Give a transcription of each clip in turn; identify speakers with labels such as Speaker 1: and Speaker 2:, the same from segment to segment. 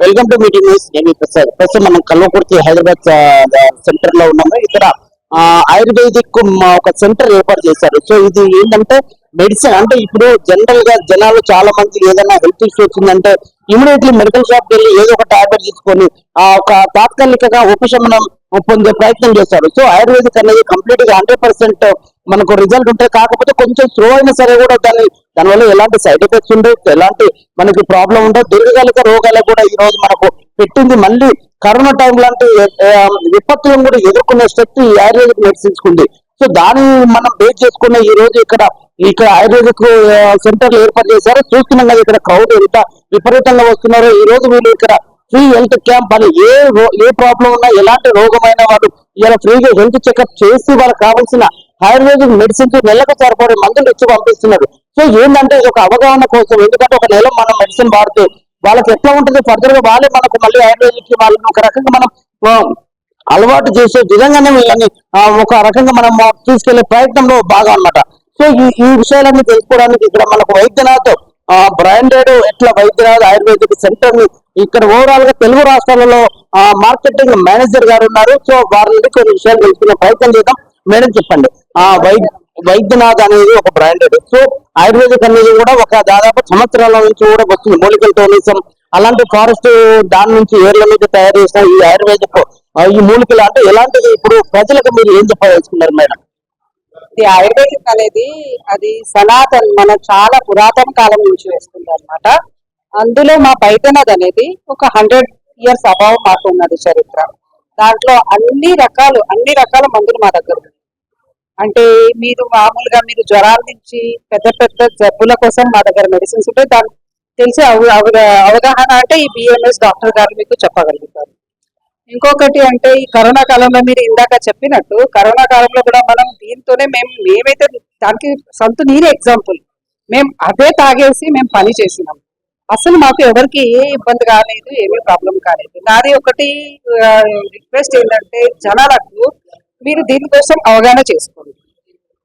Speaker 1: Welcome to meeting news నేను ప్రసాద్ ప్రస్తుతం మనం కల్వకుర్తి హైదరాబాద్ సెంటర్లో ఉన్నాము. ఇక్కడ ఆయుర్వేదిక్ ఒక సెంటర్ ఏర్పాటు చేశారు. సో ఇది ఏంటంటే మెడిసిన్ అంటే ఇప్పుడు జనరల్గా జనాలు చాలా మంది ఏదైనా హెల్త్ ఇష్యూ వచ్చిందంటే ఇమీడియట్లీ మెడికల్ షాప్ వెళ్ళి ఏదో ఒక టాబ్లెట్ తీసుకొని ఆ ఒక తాత్కాలికంగా ఉపశమనం పొందే ప్రయత్నం చేస్తారు. సో ఆయుర్వేదిక్ అనేది కంప్లీట్గా హండ్రెడ్ పర్సెంట్ మనకు రిజల్ట్ ఉంటే కాకపోతే కొంచెం స్లో అయినా సరే కూడా దాన్ని దానివల్ల ఎలాంటి సైడ్ ఎఫెక్ట్స్ ఉండవు ఎలాంటి మనకి ప్రాబ్లం ఉండవు. దీర్ఘకాలిక రోగాలకు కూడా ఈ రోజు మనకు పెట్టింది. మళ్ళీ కరోనా టైం లాంటి విపత్తులను కూడా ఎదుర్కొనే శక్తి ఈ ఆయుర్వేదిక్ మెడిసిన్స్ ఉంది సో దాన్ని మనం బేస్ చేసుకున్న ఈ రోజు ఇక్కడ ఇక్కడ ఆయుర్వేదిక్ సెంటర్లు ఏర్పాటు చేశారు. చూస్తున్నాం కదా ఇక్కడ క్రౌడ్ ఎంత విపరీతంగా వస్తున్నారో. ఈ రోజు వీళ్ళు ఇక్కడ ఫ్రీ హెల్త్ క్యాంప్ అని ఏ ఏ ప్రాబ్లం ఉన్నా ఎలాంటి రోగమైనా వాళ్ళు ఇలా ఫ్రీగా హెల్త్ చెకప్ చేసి వాళ్ళకి కావాల్సిన ఆయుర్వేదిక్ మెడిసిన్స్ నెలకు సరిపడే మందులు ఇచ్చి పంపిస్తున్నారు. సో ఏంటంటే ఇది ఒక అవగాహన కోసం ఎందుకంటే ఒక నెల మనం మెడిసిన్ వాడితే వాళ్ళకి ఎట్లా ఉంటుంది ఫర్దర్గా వాళ్ళే మనకు మళ్ళీ ఆయుర్వేదిక్ వాళ్ళని ఒక రకంగా మనం అలవాటు చేసే విధంగానే వీళ్ళని ఒక రకంగా మనం తీసుకెళ్ళే ప్రయత్నంలో భాగం అనమాట సో ఈ ఈ విషయాలన్నీ తెలుసుకోవడానికి ఇక్కడ మనకు వైద్యనాథ్ బ్రాండెడ్ ఎట్లా వైద్యనాథ్ ఆయుర్వేదిక్ సెంటర్ని ఇక్కడ ఓవరాల్గా తెలుగు రాష్ట్రాలలో మార్కెటింగ్ మేనేజర్ గారు ఉన్నారు. సో వారి నుండి కొన్ని విషయాలు తెలుసుకునే ప్రయత్నం చేద్దాం. మేడం చెప్పండి. ఆ వైద్య వైద్యనాథ్ అనేది ఒక బ్రాండెడ్ సో ఆయుర్వేదిక్ అనేది కూడా ఒక దాదాపు సంవత్సరాల నుంచి కూడా వస్తుంది. మూలికల టోనిజం అలాంటి ఫారెస్ట్ దాని నుంచి ఏర్ల మీద తయారు చేసిన ఈ ఆయుర్వేదిక్ ఈ మూలికలు అంటే ఎలాంటిది? ఇప్పుడు ప్రజలకు మీరు ఏం చెప్పదలుచుకున్నారు మేడం?
Speaker 2: ఇది ఆయుర్వేదిక్ అనేది అది సనాతన్ మన చాలా పురాతన కాలం నుంచి వేస్తుంది అనమాట అందులో మా బైద్యనాథ్ అనేది ఒక హండ్రెడ్ ఇయర్స్ అబౌవ్ మాకు ఉన్నది చరిత్ర. దాంట్లో అన్ని రకాలు అన్ని రకాల మందులు మా దగ్గర ఉన్నాయి. అంటే మీరు మామూలుగా మీరు జ్వరాల నుంచి పెద్ద పెద్ద జబ్బుల కోసం మా దగ్గర మెడిసిన్స్ ఉంటాయి దాని తెలిసి అవగాహన అంటే ఈ బిఎంఎస్ డాక్టర్ గారు మీకు చెప్పగలుగుతారు. ఇంకొకటి అంటే ఈ కరోనా కాలంలో మీరు ఇందాక చెప్పినట్టు కరోనా కాలంలో కూడా మనం దీంతోనే మేము మేమైతే దానికి సొంత నీరు ఎగ్జాంపుల్ మేము అదే తాగేసి మేము పని చేసినాం. అసలు మాకు ఎవరికి ఏ ఇబ్బంది కాలేదు ఏమీ ప్రాబ్లం కాలేదు. నాది ఒకటి రిక్వెస్ట్ ఏంటంటే జనాలకు మీరు దీనికోసం అవగాహన చేసుకోండి.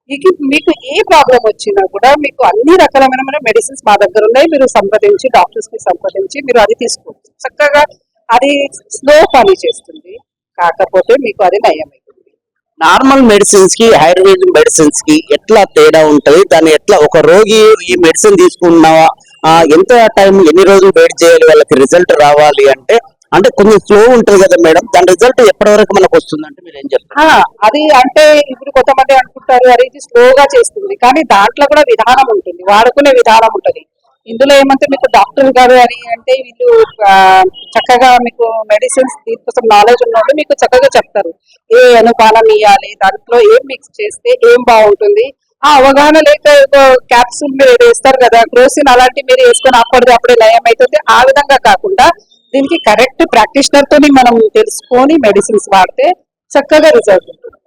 Speaker 2: మీకు మీకు ఏ ప్రాబ్లం వచ్చినా కూడా మీకు అన్ని రకాలమైన మెడిసిన్స్ మా దగ్గర ఉన్నాయి. మీరు సంప్రదించి డాక్టర్స్ని సంప్రదించి మీరు అది తీసుకోవచ్చు చక్కగా అది స్లో పని చేస్తుంది. కాకపోతే మీకు అది నయం
Speaker 1: నార్మల్ మెడిసిన్స్కి ఆయుర్వేదిక్ మెడిసిన్స్కి ఎట్లా తేడా ఉంటది? దాన్ని ఎట్లా ఒక రోగి ఈ మెడిసిన్ తీసుకున్నావా ఎంత టైం ఎన్ని రోజులు వెయిట్ చేయాలి? వాళ్ళకి రిజల్ట్ రావాలి అంటే అంటే కొంచెం స్లో ఉంటది కదా మేడం? దాని రిజల్ట్ ఎప్పటి వరకు మనకు వస్తుంది అంటే మీరు ఏం చెప్తారు?
Speaker 2: అది అంటే ఇప్పుడు కొంతమంది అనుకుంటారు అరే ఇది స్లోగా చేస్తుంది. కానీ దాంట్లో కూడా విధానం ఉంటుంది వాడుకునే విధానం ఉంటుంది. ఇందులో ఏమంటే మీకు డాక్టర్ గారు అని అంటే వీళ్ళు చక్కగా మీకు మెడిసిన్స్ దీనికోసం నాలెడ్జ్ ఉన్నవాళ్ళు మీకు చక్కగా చెప్తారు. ఏ అనుపానం ఇవ్వాలి దాంట్లో ఏం మిక్స్ చేస్తే ఏం బాగుంటుంది? ఆ అవగాహన లేక క్యాప్సూల్ మీరు వేస్తారు కదా క్రోసిన్ అలాంటి మీరు వేసుకొని అప్పటిది అప్పుడే లయం అవుతుంది ఆ విధంగా కాకుండా దీనికి కరెక్ట్ ప్రాక్టీషనర్ తోని మనం తెలుసుకొని మెడిసిన్స్ వాడితే చక్కగా రిజల్ట్ ఉంటుంది.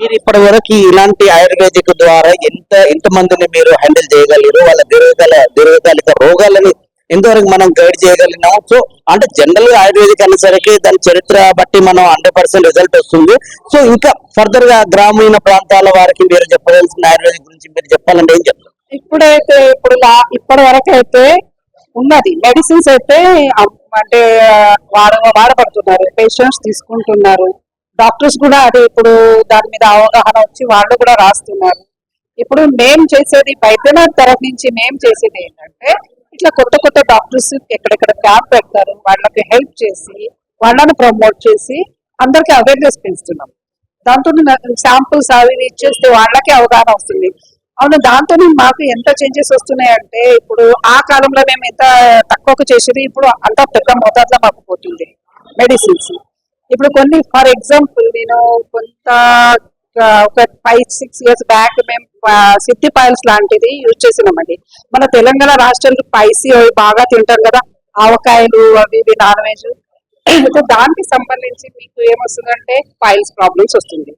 Speaker 1: మీరు ఇప్పటి వరకు ఇలాంటి ఆయుర్వేదిక్ ద్వారా ఎంత ఎంత మందిని మీరు హ్యాండిల్ చేయగలిగారు? వాళ్ళ దీర్ఘకాల దీర్ఘకాలిక రోగాలని ఎంతవరకు మనం గైడ్ చేయగలిగినాం? సో అంటే జనరల్గా ఆయుర్వేదిక్ అనేసరికి దాని చరిత్ర బట్టి మనం హండ్రెడ్ పర్సెంట్ రిజల్ట్ వస్తుంది. సో ఇంకా ఫర్దర్గా గ్రామీణ ప్రాంతాల వారికి మీరు చెప్పదలసిన ఆయుర్వేదిక్ గురించి మీరు చెప్పాలంటే ఏం చెప్తారు?
Speaker 2: ఇప్పుడైతే ఇప్పుడు ఇప్పటి వరకు అయితే ఉన్నది. మెడిసిన్స్ అయితే అంటే వాడ వాడబడుతున్నారు పేషెంట్స్ తీసుకుంటున్నారు. డాక్టర్స్ కూడా అది ఇప్పుడు దాని మీద అవగాహన వచ్చి వాళ్ళు కూడా రాస్తున్నారు. ఇప్పుడు మేము చేసేది బైద్యనాథ్ తరఫు నుంచి మేము చేసేది ఏంటంటే ఇట్లా కొత్త కొత్త డాక్టర్స్ ఎక్కడెక్కడ క్యాంప్ పెడతారు వాళ్ళకి హెల్ప్ చేసి వాళ్ళని ప్రమోట్ చేసి అందరికి అవేర్నెస్ పెంచుతున్నాం. దాంతో శాంపుల్స్ అవి ఇచ్చేస్తే వాళ్ళకే అవగాహన వస్తుంది. అవును దాంతో మాకు ఎంత చేంజెస్ వస్తున్నాయి అంటే ఇప్పుడు ఆ కాలంలో మేము ఎంత తక్కువకు చేసేది ఇప్పుడు అంత పెద్ద మోతాదులో మాకు పోతుంది మెడిసిన్స్ ఇప్పుడు కొన్ని ఫర్ ఎగ్జాంపుల్ నేను కొంత ఒక ఫైవ్ సిక్స్ ఇయర్స్ బ్యాక్ మేము సిద్ధి పాయల్స్ లాంటిది యూజ్ చేసినామండి. మన తెలంగాణ రాష్ట్రంలో స్పైసీ అవి బాగా తింటాం కదా ఆవకాయలు అవి ఇవి నాన్ వెజ్. దానికి సంబంధించి మీకు ఏమొస్తుందంటే ఫైల్స్ ప్రాబ్లమ్స్ వస్తుంది.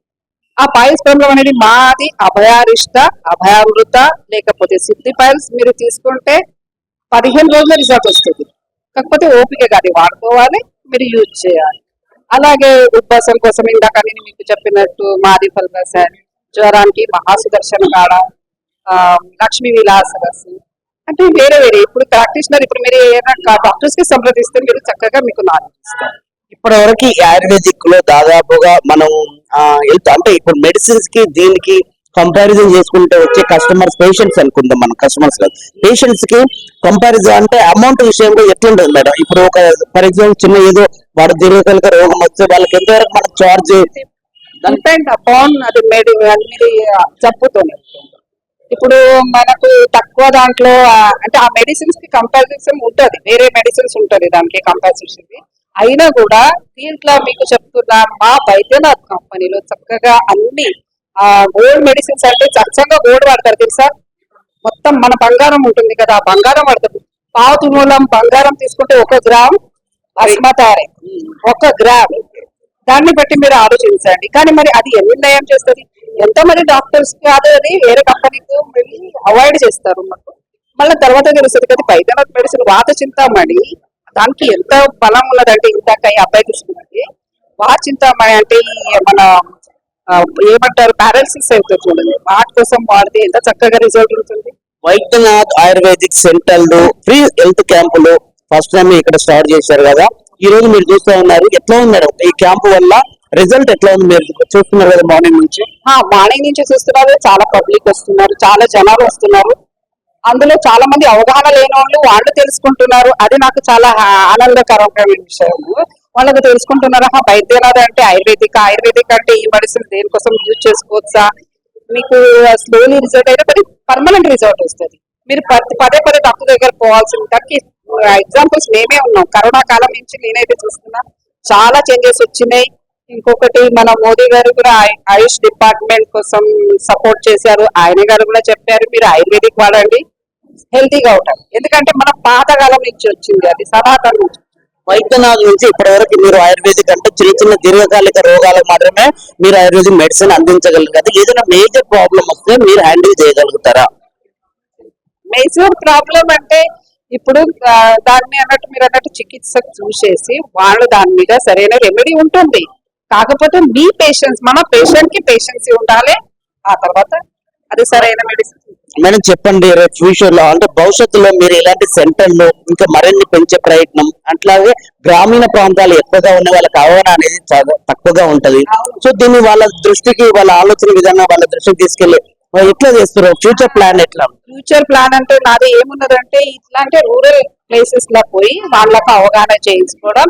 Speaker 2: ఆ పాయల్స్ ప్రాబ్లం అనేది మాది అభయారిష్ట అభయామృత లేకపోతే సిద్ధి పాయల్స్ మీరు తీసుకుంటే పదిహేను రోజుల రిజల్ట్ వస్తుంది. కాకపోతే ఓపిక అది వాడుకోవాలి మీరు యూజ్ చేయాలి. అలాగే ఉద్వాసం కోసం ఇందాక నేను మీకు చెప్పినట్టు మాది ఫల్గసన్ జ్వరానికి మహాసుదర్శన కాడ లక్ష్మీ విలాస రసం అంటే వేరే వేరే. ఇప్పుడు ప్రాక్టీషనర్ ఇప్పుడు మీరు ఏదైనా డాక్టర్స్కి సంప్రదిస్తే మీరు చక్కగా మీకు నాలెడ్జ్ ఇస్తారు.
Speaker 1: ఇప్పటి వరకు ఆయుర్వేదిక్లో దాదాపుగా మనం వెళ్తాం అంటే ఇప్పుడు మెడిసిన్స్కి దీనికి కంపారిజన్ చేసుకుంటే వచ్చే కస్టమర్స్ పేషెంట్స్ అనుకుందాం మనం కస్టమర్స్ కాదు. పేషెంట్స్కి కంపారిజన్ అంటే అమౌంట్ విషయంలో ఎట్లుంటది మేడం? ఇప్పుడు ఒక ఫర్ ఎగ్జాంపుల్ చిన్న ఏదో వాడు దీర్ఘకాలిక రోగం వస్తే వాళ్ళకి ఎంతవరకు మనం చార్జ్
Speaker 2: డిపెండ్ అపాన్ అది మేడం అది మీరు ఇప్పుడు మనకు తక్కువ దాంట్లో అంటే ఆ మెడిసిన్స్కి కంపారిజన్ ఉంటది. వేరే మెడిసిన్స్ ఉంటది దానికి కంపారిజన్ అయినా కూడా దీంట్లో మీకు చెప్తున్నా మా వైద్యనాథ్ కంపెనీలో చక్కగా అన్ని ఆ గోల్డ్ మెడిసిన్స్ అంటే చక్కగా గోల్డ్ వాడతారు తెలుసా? మొత్తం మన బంగారం ఉంటుంది కదా బంగారం వాడతారు. పావు తుమూలం బంగారం తీసుకుంటే ఒక గ్రామ్ అస్మతారే ఒక గ్రామ్. దాన్ని బట్టి మీరు ఆలోచించండి. కానీ మరి అది ఎన్ని నయం చేస్తుంది? ఎంతమంది డాక్టర్స్ కాదు అది వేరే కంపెనీకి వెళ్ళి అవాయిడ్ చేస్తారు మాకు. మళ్ళీ తర్వాత తెలుస్తుంది కదా పైదనాథ్ మెడిసిన్ వాత చింతామణి దానికి ఎంత బలం ఉన్నదంటే ఇందాక ఈ అబ్బాయి తీసుకున్నది వాత చింతామణి అంటే ఈ మన ఏమంటారు పారాలసిస్ అవుతుంది చూడండి. వాటి కోసం వాడితే ఎంత చక్కగా రిజల్ట్ ఉంటుంది.
Speaker 1: వైద్యనాథ్ ఆయుర్వేదిక్ సెంటర్లు ఫ్రీ హెల్త్ క్యాంపులు ఫస్ట్ టైం ఇక్కడ స్టార్ట్ చేశారు కదా. ఈ రోజు మీరు చూస్తూ ఉన్నారు. ఎట్లా ఉంది మేడం ఈ క్యాంపు వల్ల రిజల్ట్ ఎట్లా ఉంది మీరు చూస్తున్నారు కదా మార్నింగ్ నుంచి?
Speaker 2: మార్నింగ్ నుంచి చూస్తున్నారు. చాలా పబ్లిక్ వస్తున్నారు. చాలా జనాలు వస్తున్నారు. అందులో చాలా మంది అవగాహన లేని వాళ్ళు వాళ్ళు తెలుసుకుంటున్నారు. అది నాకు చాలా ఆనందకరమైన విషయం. వాళ్ళకి తెలుసుకుంటున్నారు? వైద్యనాథ్ అంటే ఆయుర్వేదిక్. ఆయుర్వేదిక్ అంటే ఈ మెడిసిన్ దేనికోసం యూజ్ చేసుకోవచ్చా? మీకు స్లోలీ రిజల్ట్ అయితే పది పర్మనెంట్ రిజల్ట్ వస్తుంది. మీరు పదే పదే డాక్టర్ దగ్గర పోవాల్సింది దానికి ఎగ్జాంపుల్స్ మేమే ఉన్నాం. కరోనా కాలం నుంచి నేనైతే చూస్తున్నా చాలా చేంజెస్ వచ్చినాయి. ఇంకొకటి మన మోదీ గారు కూడా ఆయుష్ డిపార్ట్మెంట్ కోసం సపోర్ట్ చేశారు. ఆయన గారు కూడా చెప్పారు మీరు ఆయుర్వేదిక్ వాడండి. హెల్తీగా ఉంటారు. ఎందుకంటే మన పాతకాలం నుంచి వచ్చింది అది సనాతనం నుంచి.
Speaker 1: వైద్యనాథ్ నుంచి ఇప్పటి వరకు మీరు ఆయుర్వేదిక్ అంటే చిన్న చిన్న దీర్ఘకాలిక రోగాలకు మాత్రమే మీరు ఆయుర్వేదిక్ మెడిసిన్ అందించగలరు కదా ఏదైనా మేజర్ ప్రాబ్లం వస్తే మీరు హ్యాండిల్ చేయగలుగుతారా?
Speaker 2: మేజర్ ప్రాబ్లం అంటే ఇప్పుడు దాన్ని అన్నట్టు మీరు అన్నట్టు చికిత్స చూసేసి వాళ్ళు దాని మీద సరైన రెమెడీ ఉంటుంది. కాకపోతే మీ పేషెన్స్ మన పేషెంట్కి పేషెన్సీ ఉండాలి ఆ తర్వాత అది సరైన మెడిసిన్
Speaker 1: మేడం చెప్పండి రేపు ఫ్యూచర్లో అంటే భవిష్యత్తులో మీరు ఇలాంటి సెంటర్లు ఇంకా మరిన్ని పెంచే ప్రయత్నం అట్లాగే గ్రామీణ ప్రాంతాలు ఎక్కువగా ఉన్న వాళ్ళకి అవగాహన అనేది చాలా తక్కువగా ఉంటది. సో దీన్ని వాళ్ళ దృష్టికి వాళ్ళ ఆలోచన విధంగా వాళ్ళ దృష్టికి తీసుకెళ్ళి ఎట్లా చేస్తారు? ఫ్యూచర్ ప్లాన్ ఎట్లా?
Speaker 2: ఫ్యూచర్ ప్లాన్ అంటే నాది ఏమున్నదంటే ఇట్లాంటి రూరల్ ప్లేసెస్లో పోయి వాళ్ళకి అవగాహన చేయించుకోవడం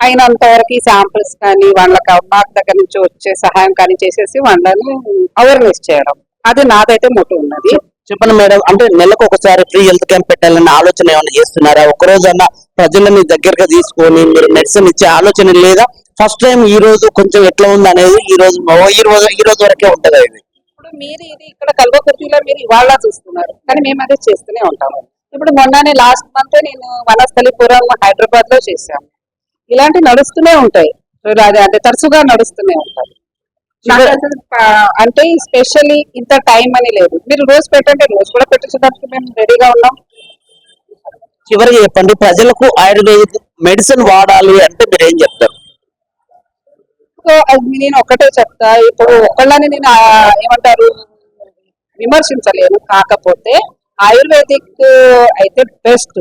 Speaker 2: అయినంత వరకు శాంపిల్స్ కానీ వాళ్ళకి నాకు దగ్గర నుంచి వచ్చే సహాయం కానీ చేసేసి వాళ్ళని అవేర్నెస్ చేయడం. అది నాదైతే మొట్టు ఉన్నది.
Speaker 1: చెప్పండి మేడం అంటే నెలకు ఒకసారి ఫ్రీ హెల్త్ క్యాంప్ పెట్టాలన్న ఆలోచన ఏమైనా చేస్తున్నారా? ఒక రోజన్నా ప్రజలని దగ్గరగా తీసుకొని మీరు మెడిసిన్ ఇచ్చే ఆలోచన లేదా? ఫస్ట్ టైం ఈ రోజు కొంచెం ఎట్లా ఉంది అనేది ఈ రోజు ఈ రోజు ఈ రోజు వరకే ఉంటది ఇది?
Speaker 2: ఇప్పుడు మీరు ఇది ఇక్కడ కల్వకుర్తిలో మీరు ఇవాళ చూస్తున్నారు కానీ మేము అదే చేస్తూనే ఉంటాము. ఇప్పుడు మొన్ననే లాస్ట్ మంత్ నేను వనస్థలిపురం హైదరాబాద్లో చేశాను. ఇలాంటి నడుస్తూనే ఉంటాయి. అది అంటే తరచుగా నడుస్తూనే ఉంటాయి. అంటే స్పెషల్లీ ఇంత టైం అని లేదు. మీరు రోజు పెట్టండి రోజు కూడా పెట్టించడానికి మేము రెడీగా ఉన్నాం.
Speaker 1: చివరికి చెప్పండి ప్రజలకు ఆయుర్వేదిక్ మెడిసిన్ వాడాలి అంటే మీరు ఏం చెప్తారు?
Speaker 2: సో అది నేను ఒకటే చెప్తా. ఇప్పుడు ఒకళ్ళని నేను ఏమంటారు విమర్శించలేను కాకపోతే ఆయుర్వేదిక్ అయితే బెస్ట్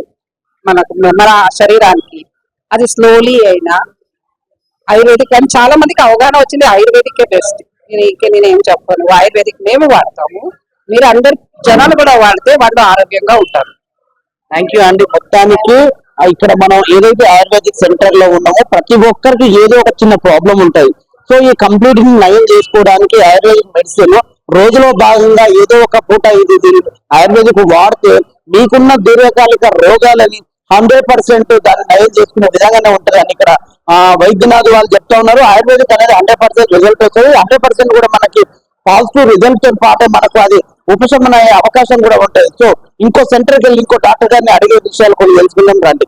Speaker 2: మనకు మన శరీరానికి. అది స్లోలీ అయినా ఆయుర్వేదిక్ అని చాలా మందికి అవగాహన వచ్చింది. ఆయుర్వేదికే బెస్ట్ ఇంకే నేను ఏం చెప్పను. ఆయుర్వేదిక్ మేము వాడతాము. మీరు అందరు జనాలు కూడా వాడితే వాళ్ళు ఆరోగ్యంగా ఉంటారు.
Speaker 1: థ్యాంక్ యూ అండి మొత్తానికి ఇక్కడ మనం ఏదైతే ఆయుర్వేదిక్ సెంటర్లో ఉన్నామో ప్రతి ఒక్కరికి ఏదో ఒక చిన్న ప్రాబ్లం ఉంటాయి. సో ఈ కంప్లీట్ నయం చేసుకోవడానికి ఆయుర్వేదిక్ మెడిసిన్ రోజులో భాగంగా ఏదో ఒక పూట ఇది ఆయుర్వేదిక్ వాడితే మీకున్న దీర్ఘకాలిక రోగాలని హండ్రెడ్ పర్సెంట్ దాన్ని నయం చేసుకునే విధంగానే ఉంటుందని అని ఇక్కడ వైద్యనాథ్ వాళ్ళు చెప్తా ఉన్నారు ఆయుర్వేదిక్ అనేది హండ్రెడ్ పర్సెంట్ రిజల్ట్ వస్తుంది. హండ్రెడ్ పర్సెంట్ కూడా మనకి పాజిటివ్ రిజల్ట్తో పాటు మనకు అది ఉపశమన అయ్యే అవకాశం కూడా ఉంటాయి. సో ఇంకో సెంటర్కి వెళ్ళి ఇంకో డాక్టర్ గారిని అడిగే విషయాలు కొన్ని తెలుసుకుందాం రండి.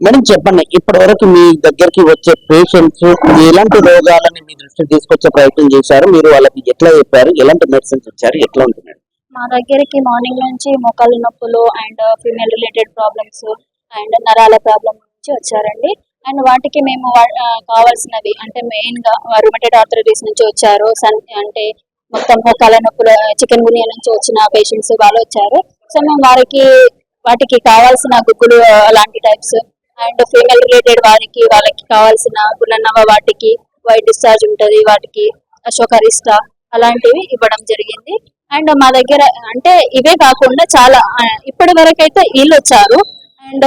Speaker 1: మేడం చెప్పండి. ఇప్పటి వరకు మీ దగ్గరికి వచ్చే పేషెంట్స్ ఎలాంటి రోగాలని మీ దృష్టికి తీసుకొచ్చే ప్రయత్నం చేశారు? మీరు వాళ్ళకి ఎట్లా చెప్పారు? ఎలాంటి మెడిసిన్స్ ఇచ్చారు? ఎట్లా ఉంటుంది
Speaker 3: మా దగ్గరికి మార్నింగ్ నుంచి మొక్కలు నొప్పులు and female related problems and నరాల ప్రాబ్లం నుంచి వచ్చారండి. అండ్ వాటికి మేము వా- కావాల్సినవి అంటే మెయిన్గా రుమటెడ్ ఆర్థరైటిస్ నుంచి వచ్చారు. సన్ అంటే మొత్తం మోకాళ్ళ నొప్పులు చికెన్ గునియా నుంచి వచ్చిన పేషెంట్స్ వాళ్ళు వచ్చారు. సో మేము వారికి వాటికి కావాల్సిన గుగ్గులు అలాంటి టైప్స్ అండ్ ఫీమేల్ రిలేటెడ్ వారికి వాళ్ళకి కావాల్సిన పునర్నవ వాటికి వైట్ డిశ్చార్జ్ ఉంటుంది వాటికి అశోకరిష్ట అలాంటివి ఇవ్వడం జరిగింది. అండ్ మా దగ్గర అంటే ఇవే కాకుండా చాలా ఇప్పటి వరకు అయితే వీళ్ళు వచ్చారు. అండ్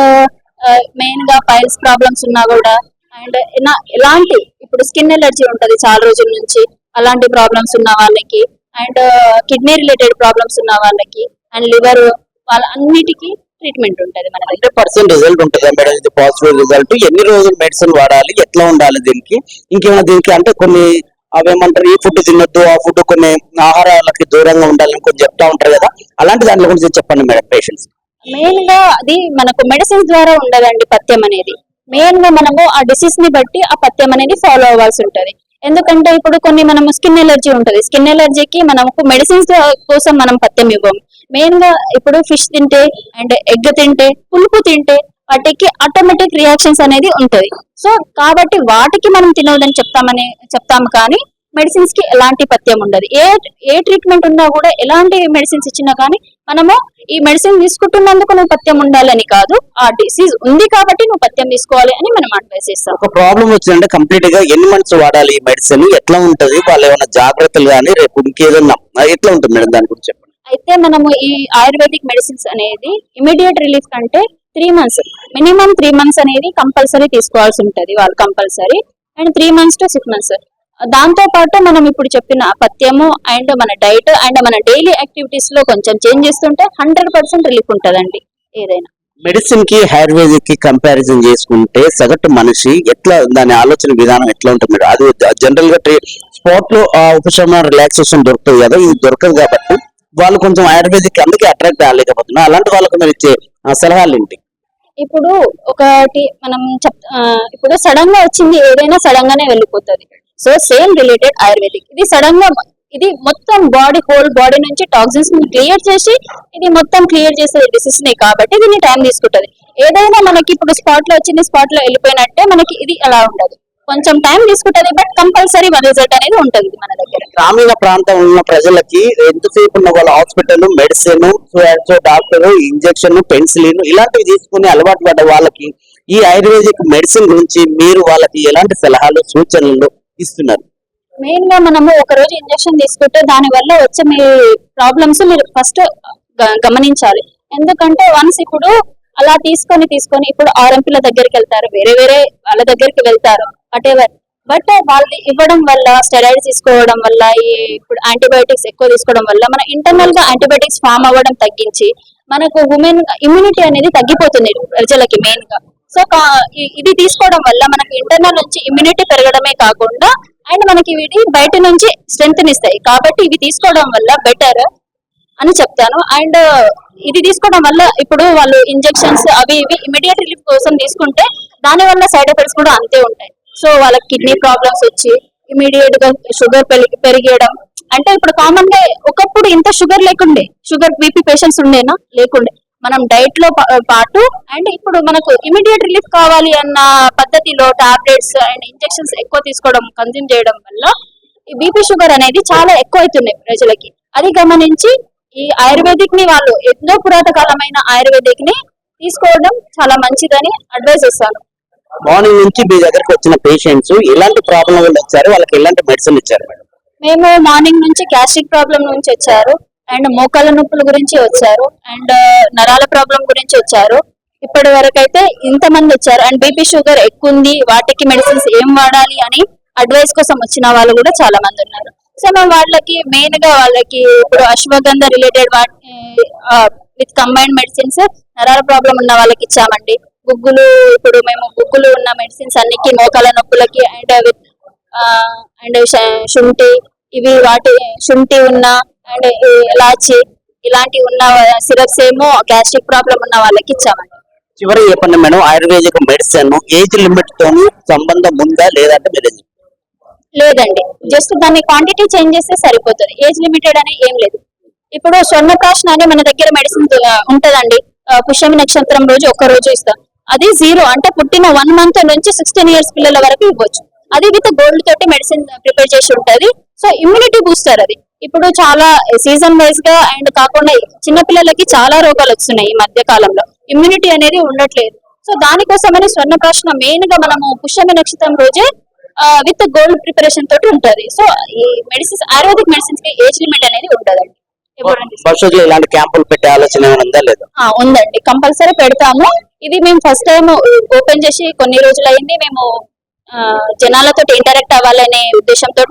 Speaker 3: మెయిన్గా పైల్స్ ప్రాబ్లమ్స్ ఉన్నా కూడా అండ్ ఎలాంటి ఇప్పుడు స్కిన్ ఎలర్జీ ఉంటది చాలా రోజుల నుంచి అలాంటి ప్రాబ్లమ్స్ ఉన్న వాళ్ళకి అండ్ కిడ్నీ రిలేటెడ్ ప్రాబ్లమ్స్ ఉన్న వాళ్ళకి అండ్ లివర్ వాళ్ళ అన్నిటికీ ట్రీట్మెంట్ ఉంటది మన దగ్గర
Speaker 1: హండ్రెడ్ పర్సెంట్ రిజల్ట్ ఉంటుంది మేడం. ఇది పాజిటివ్ రిజల్ట్ ఎన్ని రోజులు మెడిసిన్ వాడాలి ఎట్లా ఉండాలి దీనికి? ఇంకేమైనా దీనికి అంటే కొన్ని అవేమంటారు ఈ ఫుడ్ తినొద్దు ఆ ఫుడ్ కొన్ని ఆహారాలకి దూరంగా ఉండాలని కొంచెం చెప్తా ఉంటారు కదా. అలాంటి దాంట్లో గురించి చెప్పండి మేడం పేషెంట్స్
Speaker 3: మెయిన్గా అది మనకు మెడిసిన్స్ ద్వారా ఉండదండి పథ్యం అనేది. మెయిన్గా మనము ఆ డిసీజ్ని బట్టి ఆ పథ్యం అనేది ఫాలో అవ్వాల్సి ఉంటది. ఎందుకంటే ఇప్పుడు కొన్ని మనము స్కిన్ ఎలర్జీ ఉంటది. స్కిన్ ఎలర్జీకి మనకు మెడిసిన్స్ కోసం మనం పథ్యం ఇవ్వము మెయిన్గా ఇప్పుడు ఫిష్ తింటే అండ్ ఎగ్ తింటే పులుపు తింటే వాటికి ఆటోమేటిక్ రియాక్షన్స్ అనేది ఉంటది. సో కాబట్టి వాటికి మనం తినవద్దని చెప్తామని చెప్తాము కానీ మెడిసిన్స్కి ఎలాంటి పథ్యం ఉండదు. ఏ ఏ ట్రీట్మెంట్ ఉన్నా కూడా ఎలాంటి మెడిసిన్స్ ఇచ్చినా కానీ మనము ఈ మెడిసిన్ తీసుకుంటున్నందుకు నువ్వు పథ్యం ఉండాలని కాదు. ఆ డిసీజ్ ఉంది కాబట్టి నువ్వు పథ్యం తీసుకోవాలి అని మనం అడ్వైస్ చేస్తాం.
Speaker 1: ఒక ప్రాబ్లం వచ్చిందంటే కంప్లీట్గా ఎన్ని మంత్స్ వాడాలి ఈ మెడిసిన్ ఎట్లా ఉంటది? వాళ్ళు ఏమైనా జాగ్రత్తలు కానీ రేపు ఇంకేదన్నా ఎట్లా ఉంటుంది మేడం? దాని గురించి చెప్పండి.
Speaker 3: అయితే మనము ఈ ఆయుర్వేదిక్ మెడిసిన్స్ అనేది ఇమీడియట్ రిలీఫ్ కంటే three months minimum three months అనేది కంపల్సరీ తీసుకోవాల్సి ఉంటది. వాళ్ళు compulsory and three months to six months దాంతో పాటు మనం ఇప్పుడు చెప్పిన పథ్యము అండ్ మన డైట్ అండ్ మన డైలీ యాక్టివిటీస్లో కొంచెం చేంజ్ చేస్తుంటే హండ్రెడ్ పర్సెంట్ రిలీఫ్ ఉంటదండి ఏదైనా.
Speaker 1: మెడిసిన్కి ఆయుర్వేదిక్కి కంపారిజన్ చేసుకుంటే సగటు మనిషి ఎట్లా దాని ఆలోచన విధానం ఎట్లా ఉంటుంది అది జనరల్గా స్పాట్లో ఆ ఉపశమనం రిలాక్సేషన్ దొరుకుతుంది కదా ఇది దొరకదు కాబట్టి వాళ్ళు కొంచెం ఆయుర్వేదిక్ అందుకే అట్రాక్ట్ అవ్వలేకపోతున్నారు అలాంటి వాళ్ళకు మీరు ఇచ్చే సలహాలు ఏంటి?
Speaker 3: ఇప్పుడు ఒకటి మనం చెప్ ఇప్పుడు సడన్గా వచ్చింది ఏదైనా సడన్ గానే వెళ్ళిపోతుంది. So same related ayurvedic. ఇది సడన్గా ఇది మొత్తం బాడీ హోల్ బాడీ నుంచి టాక్సిన్స్ని క్లియర్ చేసి ఇది మొత్తం క్లియర్ చేసే డిసీజ్ నే కాబట్టి దీన్ని టైం తీసుకుంటది. ఏదైనా మనకి ఇప్పుడు స్పాట్లో వచ్చింది స్పాట్లో వెళ్ళిపోయినట్టే మనకి ఇది అలా ఉండదు. కొంచెం టైం తీసుకుంటది బట్ కంపల్సరీ రిజల్ట్ అనేది ఉంటుంది మన దగ్గర.
Speaker 1: గ్రామీణ ప్రాంతం ఉన్న ప్రజలకి ఎంతసేపు ఉన్న వాళ్ళ hospital medicine doctor injection penicillin ఇలాంటివి తీసుకుని అలవాటు పడ్డ వాళ్ళకి ఈ ఆయుర్వేదిక్ మెడిసిన్ గురించి మీరు వాళ్ళకి ఎలాంటి సలహాలు సూచనలు ఇస్తున్నారు.
Speaker 3: మెయిన్గా మనము ఒక రోజు ఇంజెక్షన్ తీసుకుంటే దాని వల్ల వచ్చే మీ ప్రాబ్లమ్స్ మీరు ఫస్ట్ గమనించాలి. ఎందుకంటే వన్స్ ఇప్పుడు అలా తీసుకొని తీసుకొని ఇప్పుడు ఆర్ఎంపీల దగ్గరికి వెళ్తారు. వేరే వేరే వాళ్ళ దగ్గరికి వెళ్తారు. వాటెవర్ బట్ వాళ్ళు ఇవ్వడం వల్ల స్టెరాయిడ్స్ తీసుకోవడం వల్ల ఈ ఇప్పుడు యాంటీబయోటిక్స్ ఎక్కువ తీసుకోవడం వల్ల మన ఇంటర్నల్గా యాంటీబయోటిక్స్ ఫామ్ అవ్వడం తగ్గించి మనకు ఉమెన్ ఇమ్యూనిటీ అనేది తగ్గిపోతుంది ప్రజలకి మెయిన్గా. సో ఇది తీసుకోవడం వల్ల మనకి ఇంటర్నల్ నుంచి ఇమ్యూనిటీ పెరగడమే కాకుండా అండ్ మనకి వీటి బయట నుంచి స్ట్రెంగ్త్ ఇస్తాయి. కాబట్టి ఇవి తీసుకోవడం వల్ల బెటర్ అని చెప్తాను. అండ్ ఇది తీసుకోవడం వల్ల ఇప్పుడు వాళ్ళు ఇంజెక్షన్స్ అవి ఇవి ఇమీడియట్ రిలీఫ్ కోసం తీసుకుంటే దాని వల్ల సైడ్ ఎఫెక్ట్స్ కూడా అంతే ఉంటాయి. సో వాళ్ళకి కిడ్నీ ప్రాబ్లమ్స్ వచ్చి ఇమీడియట్గా షుగర్ పెరిగేయడం. అంటే ఇప్పుడు కామన్గా ఒకప్పుడు ఇంత షుగర్ లేకుండే. షుగర్ బీపీ పేషెంట్స్ ఉండేనా? లేకుండే. మనం డైట్లో పాటు అండ్ ఇప్పుడు మనకు ఇమీడియట్ రిలీఫ్ కావాలి అన్న పద్ధతిలో టాబ్లెట్స్ అండ్ ఇంజెక్షన్స్ ఎక్కువ తీసుకోవడం కన్జ్యూమ్ చేయడం వల్ల ఈ బీపీ షుగర్ అనేది చాలా ఎక్కువ అవుతున్నాయి ప్రజలకి. అది గమనించి ఈ ఆయుర్వేదిక్ని వాళ్ళు ఎన్నో పురాత కాలమైన ఆయుర్వేదిక్ని తీసుకోవడం చాలా మంచిదని అడ్వైస్ ఇస్తాను
Speaker 1: మార్నింగ్ నుంచి మీ దగ్గరకు వచ్చిన పేషెంట్స్ ఎలాంటి ప్రాబ్లం వల్ల వచ్చారు? వాళ్ళకి ఎలాంటి మెడిసిన్ ఇచ్చారు మేడం?
Speaker 3: మేము మార్నింగ్ నుంచి గ్యాస్ట్రిక్ ప్రాబ్లం నుంచి వచ్చారు. అండ్ మోకాళ్ళ నొప్పుల గురించి వచ్చారు. అండ్ నరాల ప్రాబ్లం గురించి వచ్చారు. ఇప్పటి వరకు అయితే ఇంతమంది వచ్చారు. అండ్ బీపీ షుగర్ ఎక్కువ ఉంది వాటికి మెడిసిన్స్ ఏం వాడాలి అని అడ్వైస్ కోసం వచ్చిన వాళ్ళు కూడా చాలా మంది ఉన్నారు. సో మేము వాళ్ళకి మెయిన్గా వాళ్ళకి ఇప్పుడు అశ్వగంధ రిలేటెడ్ వాటి విత్ కంబైన్డ్ మెడిసిన్స్ నరాల ప్రాబ్లం ఉన్న వాళ్ళకి ఇచ్చామండి. గుగ్గులు ఇప్పుడు మేము గుగ్గులు ఉన్న మెడిసిన్స్ అన్నికి మోకాల నొప్పులకి అండ్ విత్ అండ్ శుంఠి ఇవి వాటి శుంఠి ఉన్న అండ్ ఇలాచి ఇలాంటి ఉన్న సిరప్స్ ఏమో గ్యాస్ట్రిక్ ప్రాబ్లం ఉన్న వాళ్ళకి ఇచ్చామండి.
Speaker 1: చివరి చెప్పండి మేడం ఆయుర్వేదిక్ మెడిసిన్ ఏజ్ లిమిట్తో సంబంధం ఉందా లేదంటే మీరు?
Speaker 3: లేదండి. జస్ట్ దాని క్వాంటిటీ చేంజ్ చేస్తే సరిపోతుంది. ఏజ్ లిమిటెడ్ అని ఏం లేదు. ఇప్పుడు స్వర్ణప్రాశన అనే మన దగ్గర మెడిసిన్ ఉంటదండి. పుష్యమి నక్షత్రం రోజు ఒక్క రోజు ఇస్తాం. అది జీరో అంటే పుట్టిన వన్ మంత్ నుంచి సిక్స్టీన్ ఇయర్స్ పిల్లల వరకు ఇవ్వచ్చు. అది విత్ గోల్డ్ తోటి మెడిసిన్ ప్రిపేర్ చేసి ఉంటది. సో ఇమ్యూనిటీ బూస్టర్ అది. ఇప్పుడు చాలా సీజన్ వైజ్గా అండ్ కాకుండా చిన్న పిల్లలకి చాలా రోగాలు వస్తున్నాయి ఈ మధ్య కాలంలో. ఇమ్యూనిటీ అనేది ఉండట్లేదు. సో దానికోసమని స్వర్ణప్రాశన మెయిన్గా మనము పుష్యమి నక్షత్రం రోజే విత్ గోల్డ్ ప్రిపరేషన్ తోటి ఉంటది. సో ఈ మెడిసిన్స్ ఆయుర్వేదిక్ మెడిసిన్స్కి ఏజ్ లిమిట్ అనేది ఉండదండి.
Speaker 1: భవిష్యత్తులో ఇలాంటి క్యాంపులు పెట్టే ఆలోచన ఉందా లేదా?
Speaker 3: ఉందండి. కంపల్సరీ పెడతాము. ఇది మేము ఫస్ట్ టైం ఓపెన్ చేసి కొన్ని రోజులు అయింది మేము జనాలతో ఇంటరాక్ట్ అవ్వాలనే ఉద్దేశంతో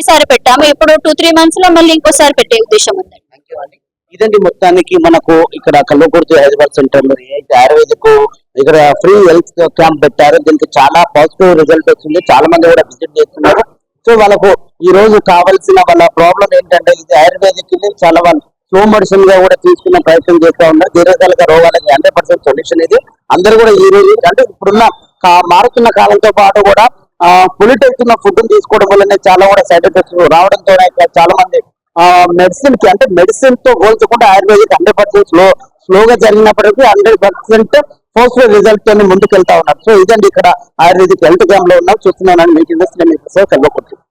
Speaker 3: ఈసారి పెట్టాము. ఇప్పుడు టూ త్రీ మంత్స్లో మళ్ళీ ఇంకోసారి పెట్టే ఉద్దేశం ఉందండి
Speaker 1: ఇదండి మొత్తానికి మనకు ఇక్కడ కల్లుకుర్తి హైదరాబాద్ సెంటర్లో ఏదైతే ఆయుర్వేదిక్ ఇక్కడ ఫ్రీ హెల్త్ క్యాంప్ పెట్టారు. దీనికి చాలా పాజిటివ్ రిజల్ట్ వచ్చింది. చాలా మంది కూడా విజిట్ చేస్తున్నారు. సో వాళ్ళకు ఈ రోజు కావాల్సిన వాళ్ళ ప్రాబ్లం ఏంటంటే ఇది ఆయుర్వేదిక్ చాలా వాళ్ళు స్లో మెడిసిన్గా కూడా తీసుకునే ప్రయత్నం చేస్తా ఉన్నారు. దీర్ఘకాలిక రోగాలకి హండ్రెడ్ పర్సెంట్ సొల్యూషన్ ఇది. అందరూ కూడా ఈ రోజు అంటే ఇప్పుడున్న మారుతున్న కాలంతో పాటు కూడా పొలిట్ అవుతున్న ఫుడ్ తీసుకోవడం వల్లనే చాలా కూడా సైడ్ ఎఫెక్ట్స్ రావడంతో చాలా మంది మెడిసిన్కి అంటే మెడిసిన్తో పోల్చుకుంటే ఆయుర్వేదిక్ హండ్రెడ్ పర్సెంట్ స్లో స్లోగా జరిగినప్పటికీ హండ్రెడ్ పర్సెంట్ పోస్ట్ రిజల్ట్తో ముందుకు వెళ్తా ఉన్నారు. సో ఇదండి ఇక్కడ ఆయుర్వేదిక్ హెల్త్ క్యాంప్లో ఉన్నాం. చూస్తున్నాను మీకు ఇండస్ట్రీ కల్వకుంటుంది